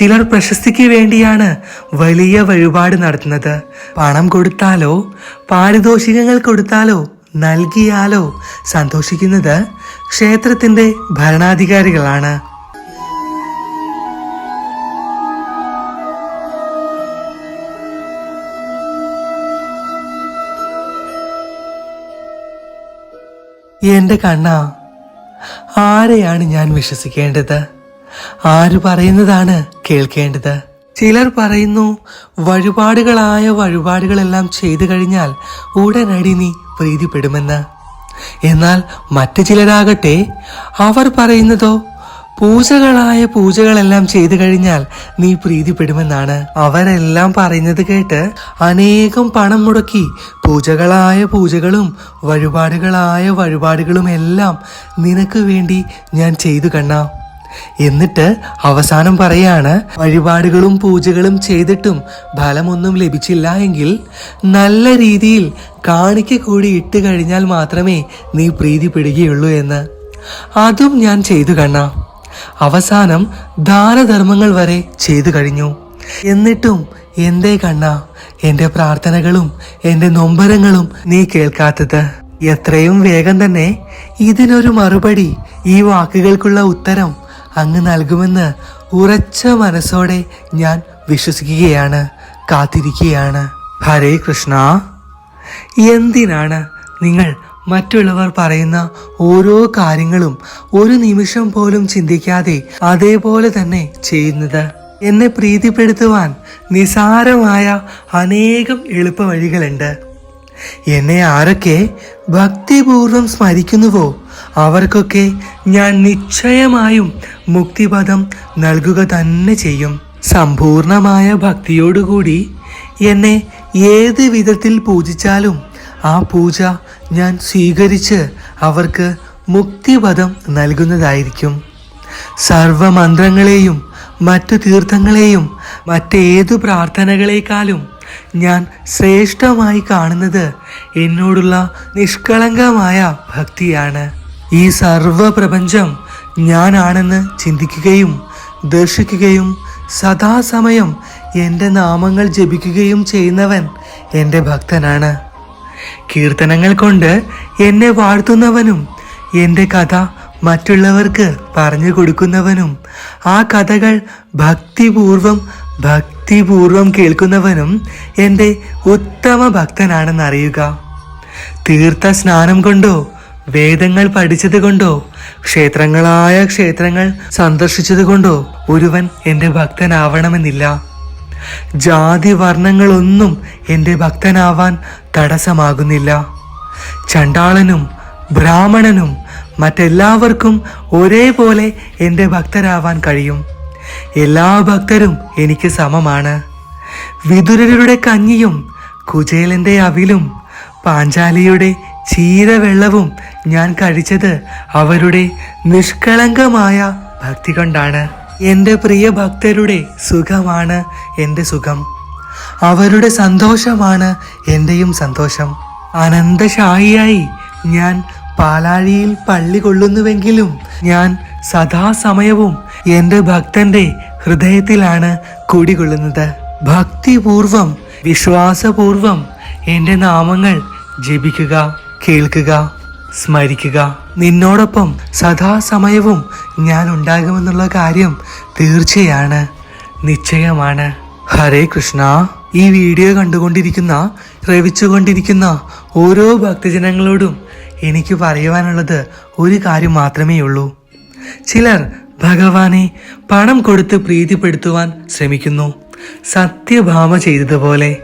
ചിലർ പ്രശസ്തിക്ക് വേണ്ടിയാണ് വലിയ വഴിപാട് നടത്തുന്നത്. പണം കൊടുത്താലോ പാരിതോഷികങ്ങൾ കൊടുത്താലോ നൽകിയാലോ സന്തോഷിക്കുന്നത് ക്ഷേത്രത്തിന്റെ ഭരണാധികാരികളാണ്. എന്റെ കണ്ണ ആരെയാണ് ഞാൻ വിശ്വസിക്കേണ്ടത്? ആര് പറയുന്നതാണ് കേൾക്കേണ്ടത്? ചിലർ പറയുന്നു വഴിപാടുകളായ വഴിപാടുകളെല്ലാം ചെയ്തു കഴിഞ്ഞാൽ ഉടനടി നീ പ്രീതിപ്പെടുമെന്ന്. എന്നാൽ മറ്റു ചിലരാകട്ടെ അവർ പറയുന്നതോ പൂജകളായ പൂജകളെല്ലാം ചെയ്തു കഴിഞ്ഞാൽ നീ പ്രീതിപ്പെടുമെന്നാണ്. അവരെല്ലാം പറയുന്നത് കേട്ട് അനേകം പണം മുടക്കി പൂജകളായ പൂജകളും വഴിപാടുകളായ വഴിപാടുകളും എല്ലാം നിനക്ക് വേണ്ടി ഞാൻ ചെയ്തു കണ്ണാം. എന്നിട്ട് അവസാനം പറയാണ് വഴിപാടുകളും പൂജകളും ചെയ്തിട്ടും ഫലമൊന്നും ലഭിച്ചില്ല എങ്കിൽ നല്ല രീതിയിൽ കാണിക്ക കൂടി ഇട്ട് കഴിഞ്ഞാൽ മാത്രമേ നീ പ്രീതിപ്പെടുകയുള്ളൂ എന്ന്. അതും ഞാൻ ചെയ്തു കണ്ണ. അവസാനം ദാനധർമ്മങ്ങൾ വരെ ചെയ്തു കഴിഞ്ഞു. എന്നിട്ടും എന്തേ കണ്ണ എന്റെ പ്രാർത്ഥനകളും എന്റെ നൊമ്പരങ്ങളും നീ കേൾക്കാത്തത്. എത്രയും വേഗം തന്നെ ഇതിനൊരു മറുപടി ഈ വാക്കുകൾക്കുള്ള ഉത്തരം അങ്ങ് നൽകുമെന്ന് ഉറച്ച മനസ്സോടെ ഞാൻ വിശ്വസിക്കുകയാണ് കാത്തിരിക്കുകയാണ്. ഹരേ കൃഷ്ണ എന്തിനാണ് നിങ്ങൾ മറ്റുള്ളവർ പറയുന്ന ഓരോ കാര്യങ്ങളും ഒരു നിമിഷം പോലും ചിന്തിക്കാതെ അതേപോലെ തന്നെ ചെയ്യുന്നത്? എന്നെ പ്രീതിപ്പെടുത്തുവാൻ നിസാരമായ അനേകം എളുപ്പ വഴികളുണ്ട് എന്നെ ആരൊക്കെ ഭക്തിപൂർവം സ്മരിക്കുന്നുവോ അവർക്കൊക്കെ ഞാൻ നിശ്ചയമായും മുക്തിപദം നൽകുക തന്നെ ചെയ്യും. സമ്പൂർണമായ ഭക്തിയോടുകൂടി എന്നെ ഏത് വിധത്തിൽ പൂജിച്ചാലും ആ പൂജ ഞാൻ സ്വീകരിച്ച് അവർക്ക് മുക്തിപദം നൽകുന്നതായിരിക്കും. സർവമന്ത്രങ്ങളെയും മറ്റു തീർത്ഥങ്ങളെയും മറ്റേതു പ്രാർത്ഥനകളെക്കാളും ഞാൻ ശ്രേഷ്ഠമായി കാണുന്നത് എന്നോടുള്ള നിഷ്കളങ്കമായ ഭക്തിയാണ്. ഈ സർവപ്രപഞ്ചം ഞാനാണെന്ന് ചിന്തിക്കുകയും ദർശിക്കുകയും സദാസമയം എന്റെ നാമങ്ങൾ ജപിക്കുകയും ചെയ്യുന്നവൻ എന്റെ ഭക്തനാണ്. കീർത്തനങ്ങൾ കൊണ്ട് എന്നെ വാഴ്ത്തുന്നവനും എന്റെ കഥ മറ്റുള്ളവർക്ക് പറഞ്ഞു കൊടുക്കുന്നവനും ആ കഥകൾ ഭക്തിപൂർവം ഭക്തിപൂർവം കേൾക്കുന്നവനും എന്റെ ഉത്തമ ഭക്തനാണെന്നറിയുക. തീർത്ഥ സ്നാനം കൊണ്ടോ വേദങ്ങൾ പഠിച്ചത് കൊണ്ടോ? ക്ഷേത്രങ്ങളായ ക്ഷേത്രങ്ങൾ സന്ദർശിച്ചത് കൊണ്ടോ? ഒരുവൻ എന്റെ ഭക്തനാവണമെന്നില്ല. ജാതി വർണങ്ങളൊന്നും എന്റെ ഭക്തനാവാൻ തടസ്സമാകുന്നില്ല. ചണ്ടാളനും ബ്രാഹ്മണനും മറ്റെല്ലാവർക്കും ഒരേപോലെ എന്റെ ഭക്തരാവാൻ കഴിയും. എല്ലാ ഭക്തരും എനിക്ക് സമമാണ്. വിതുരരുടെ കഞ്ഞിയും കുചേലന്റെ അവിലും പാഞ്ചാലിയുടെ ചീരവെള്ളവും ഞാൻ കഴിച്ചത് അവരുടെ നിഷ്കളങ്കമായ ഭക്തി കൊണ്ടാണ്. എന്റെ പ്രിയ ഭക്തരുടെ സുഖമാണ് എന്റെ സുഖം. അവരുടെ സന്തോഷമാണ് എന്റെയും സന്തോഷം. അനന്തശായിയായി ഞാൻ പാലാഴിയിൽ പള്ളി കൊള്ളുന്നുവെങ്കിലും ഞാൻ സദാസമയവും എന്റെ ഭക്തന്റെ ഹൃദയത്തിലാണ് കുടികൊള്ളുന്നത്. ഭക്തിപൂർവം വിശ്വാസപൂർവം എന്റെ നാമങ്ങൾ ജപിക്കുക. കേൾക്കുക സ്മരിക്കുക. നിന്നോടൊപ്പം സദാസമയവും ഞാൻ ഉണ്ടാകുമെന്നുള്ള കാര്യം തീർച്ചയാണ് നിശ്ചയമാണ്. ഹരേ കൃഷ്ണ. ഈ വീഡിയോ കണ്ടുകൊണ്ടിരിക്കുന്ന ശ്രവിച്ചുകൊണ്ടിരിക്കുന്ന ഓരോ ഭക്തജനങ്ങളോടും എനിക്ക് പറയുവാനുള്ളത് ഒരു കാര്യം മാത്രമേ ഉള്ളൂ. ചിലർ ഭഗവാനെ പണം കൊടുത്ത് പ്രീതിപ്പെടുത്തുവാൻ ശ്രമിക്കുന്നു. സത്യഭാമ ചെയ്തതുപോലെ.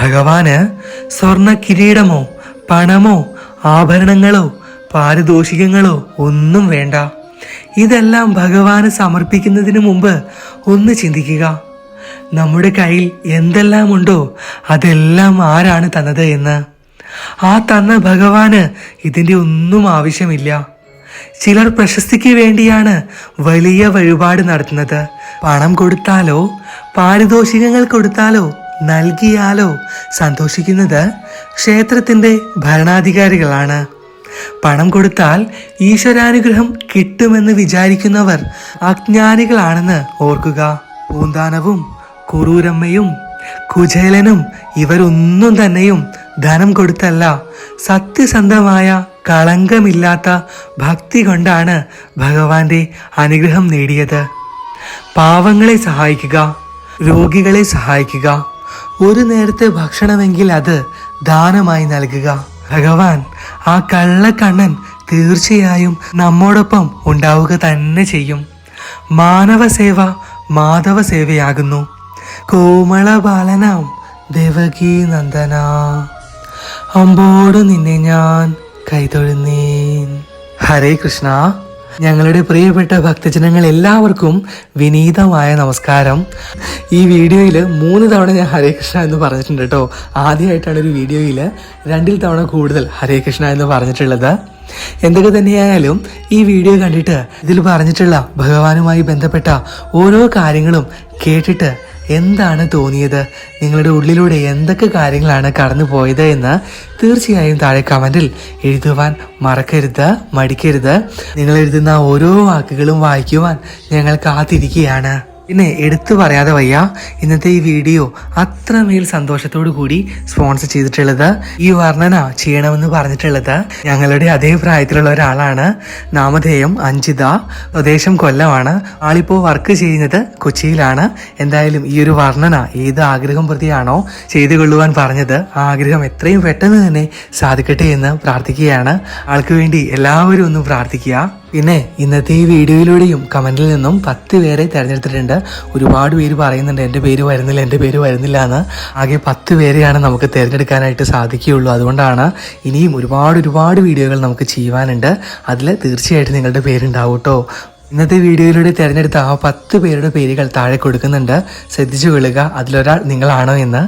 ഭഗവാന് സ്വർണ കിരീടമോ പണമോ ആഭരണങ്ങളോ പാരിതോഷികങ്ങളോ ഒന്നും വേണ്ട. ഇതെല്ലാം ഭഗവാന് സമർപ്പിക്കുന്നതിന് മുമ്പ് ഒന്ന് ചിന്തിക്കുക. നമ്മുടെ കയ്യിൽ എന്തെല്ലാം ഉണ്ടോ അതെല്ലാം ആരാണ് തന്നത് എന്ന്. ആ തന്ന ഭഗവാന് ഇതിന്റെ ഒന്നും ആവശ്യമില്ല. ചിലർ പ്രശസ്തിക്ക് വേണ്ടിയാണ് വലിയ വഴിപാട് നടത്തുന്നത്. പണം കൊടുത്താലോ പാരിതോഷികങ്ങൾ കൊടുത്താലോ നൽകിയാലോ സന്തോഷിക്കുന്നത് ക്ഷേത്രത്തിന്റെ ഭരണാധികാരികളാണ്. പണം കൊടുത്താൽ ഈശ്വരാനുഗ്രഹം കിട്ടുമെന്ന് വിചാരിക്കുന്നവർ അജ്ഞാനികളാണെന്ന് ഓർക്കുക. പൂന്താനവും കുറൂരമ്മയും കുചേലനും ഇവരൊന്നും തന്നെയും ധനം കൊടുത്തല്ല സത്യസന്ധമായ കളങ്കമില്ലാത്ത ഭക്തി കൊണ്ടാണ് ഭഗവാന്റെ അനുഗ്രഹം നേടിയത്. പാവങ്ങളെ സഹായിക്കുക രോഗികളെ സഹായിക്കുക ഒരു നേരത്തെ ഭക്ഷണമെങ്കിൽ അത് ദാനമായി നൽകുക. ഭഗവാൻ ആ കള്ളക്കണ്ണൻ തീർച്ചയായും നമ്മോടൊപ്പം ഉണ്ടാവുക തന്നെ ചെയ്യും. മാനവ സേവ മാധവ സേവയാകുന്നു കോമള ബാലനാം ദേവകീ നന്ദന അമ്പോട് നിന്നെ ഞാൻ കൈതൊഴുന്നേൻ. ഹരേ കൃഷ്ണ. ഞങ്ങളുടെ പ്രിയപ്പെട്ട ഭക്തജനങ്ങൾ എല്ലാവർക്കും വിനീതമായ നമസ്കാരം. ഈ വീഡിയോയിൽ മൂന്ന് തവണ ഞാൻ ഹരേ കൃഷ്ണ എന്ന് പറഞ്ഞിട്ടുണ്ട് കേട്ടോ. ആദ്യമായിട്ടാണ് ഒരു വീഡിയോയിൽ രണ്ടിൽ തവണ കൂടുതൽ ഹരേ കൃഷ്ണ എന്ന് പറഞ്ഞിട്ടുള്ളത്. എന്തൊക്കെ തന്നെയായാലും ഈ വീഡിയോ കണ്ടിട്ട് ഇതിൽ പറഞ്ഞിട്ടുള്ള ഭഗവാനുമായി ബന്ധപ്പെട്ട ഓരോ കാര്യങ്ങളും കേട്ടിട്ട് എന്താണ് തോന്നിയത്? നിങ്ങളുടെ ഉള്ളിലൂടെ എന്തൊക്കെ കാര്യങ്ങളാണ് കടന്നു പോയത് എന്ന് തീർച്ചയായും താഴെ കമന്റിൽ എഴുതുവാൻ മറക്കരുത് മടിക്കരുത്. നിങ്ങൾ എഴുതുന്ന ഓരോ വാക്കുകളും വായിക്കുവാൻ ഞങ്ങൾ കാത്തിരിക്കുകയാണ്. പിന്നെ എടുത്തു പറയാതെ വയ്യ ഇന്നത്തെ ഈ വീഡിയോ അത്രമേൽ സന്തോഷത്തോടു കൂടി സ്പോൺസർ ചെയ്തിട്ടുള്ളത് ഈ വർണന ചെയ്യണമെന്ന് പറഞ്ഞിട്ടുള്ളത് ഞങ്ങളുടെ അതേ പ്രായത്തിലുള്ള ഒരാളാണ്. നാമധേയം അഞ്ജിത സ്വദേശം കൊല്ലമാണ്. ആളിപ്പോൾ വർക്ക് ചെയ്യുന്നത് കൊച്ചിയിലാണ്. എന്തായാലും ഈ ഒരു വർണന ഏത് ആഗ്രഹം പ്രതിയാണോ ചെയ്തു കൊള്ളുവാൻ പറഞ്ഞത് ആ ആഗ്രഹം എത്രയും പെട്ടെന്ന് തന്നെ സാധിക്കട്ടെ എന്ന് പ്രാർത്ഥിക്കുകയാണ്. ആൾക്ക് വേണ്ടി എല്ലാവരും ഒന്ന് പ്രാർത്ഥിക്കുക. പിന്നെ ഇന്നത്തെ ഈ വീഡിയോയിലൂടെയും കമന്റിൽ നിന്നും പത്ത് പേരെ തിരഞ്ഞെടുത്തിട്ടുണ്ട്. ഒരുപാട് പേര് പറയുന്നുണ്ട് എന്റെ പേര് വരുന്നില്ല എന്റെ പേര് വരുന്നില്ല എന്ന്. ആകെ പത്ത് പേരെയാണ് നമുക്ക് തിരഞ്ഞെടുക്കാനായിട്ട് സാധിക്കുകയുള്ളൂ. അതുകൊണ്ടാണ് ഇനിയും ഒരുപാട് ഒരുപാട് വീഡിയോകൾ നമുക്ക് ചെയ്യുവാനുണ്ട്. അതിൽ തീർച്ചയായിട്ടും നിങ്ങളുടെ പേരുണ്ടാവും കേട്ടോ. ഇന്നത്തെ വീഡിയോയിലൂടെ തിരഞ്ഞെടുത്ത ആ പത്ത് പേരുടെ പേരുകൾ താഴെ കൊടുക്കുന്നുണ്ട്. ശ്രദ്ധിച്ചു കൊള്ളുക അതിലൊരാൾ നിങ്ങളാണോ എന്ന്.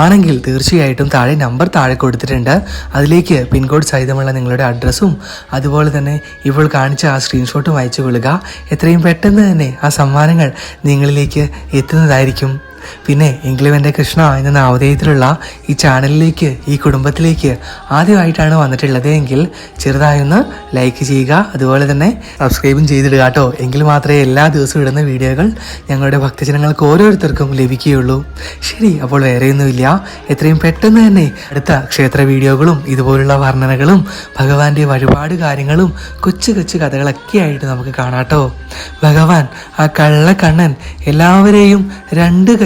ആണെങ്കിൽ തീർച്ചയായിട്ടും താഴെ നമ്പർ താഴെ കൊടുത്തിട്ടുണ്ട്. അതിലേക്ക് പിൻകോഡ് സഹിതമുള്ള നിങ്ങളുടെ അഡ്രസ്സും അതുപോലെ തന്നെ ഇപ്പോൾ കാണിച്ച ആ സ്ക്രീൻഷോട്ടും അയച്ചു കൊള്ളുക. എത്രയും പെട്ടെന്ന് തന്നെ ആ സമ്മാനങ്ങൾ നിങ്ങളിലേക്ക് എത്തുന്നതായിരിക്കും. പിന്നെ എങ്കിലും എന്റെ കൃഷ്ണ എന്ന നവോദയത്തിലുള്ള ഈ ചാനലിലേക്ക് ഈ കുടുംബത്തിലേക്ക് ആദ്യമായിട്ടാണ് വന്നിട്ടുള്ളത് എങ്കിൽ ചെറുതായൊന്ന് ലൈക്ക് ചെയ്യുക അതുപോലെ തന്നെ സബ്സ്ക്രൈബും ചെയ്തിടുക കേട്ടോ. എങ്കിൽ മാത്രമേ എല്ലാ ദിവസവും ഇടുന്ന വീഡിയോകൾ ഞങ്ങളുടെ ഭക്തജനങ്ങൾക്ക് ഓരോരുത്തർക്കും ലഭിക്കുകയുള്ളൂ. ശരി അപ്പോൾ വേറെയൊന്നുമില്ല. എത്രയും പെട്ടെന്ന് തന്നെ അടുത്ത ക്ഷേത്ര വീഡിയോകളും ഇതുപോലുള്ള വർണനകളും ഭഗവാന്റെ വഴിപാട് കാര്യങ്ങളും കൊച്ചു കൊച്ചു കഥകളൊക്കെ ആയിട്ട് നമുക്ക് കാണാട്ടോ ഭഗവാൻ ആ കള്ളക്കണ്ണൻ എല്ലാവരെയും രണ്ട്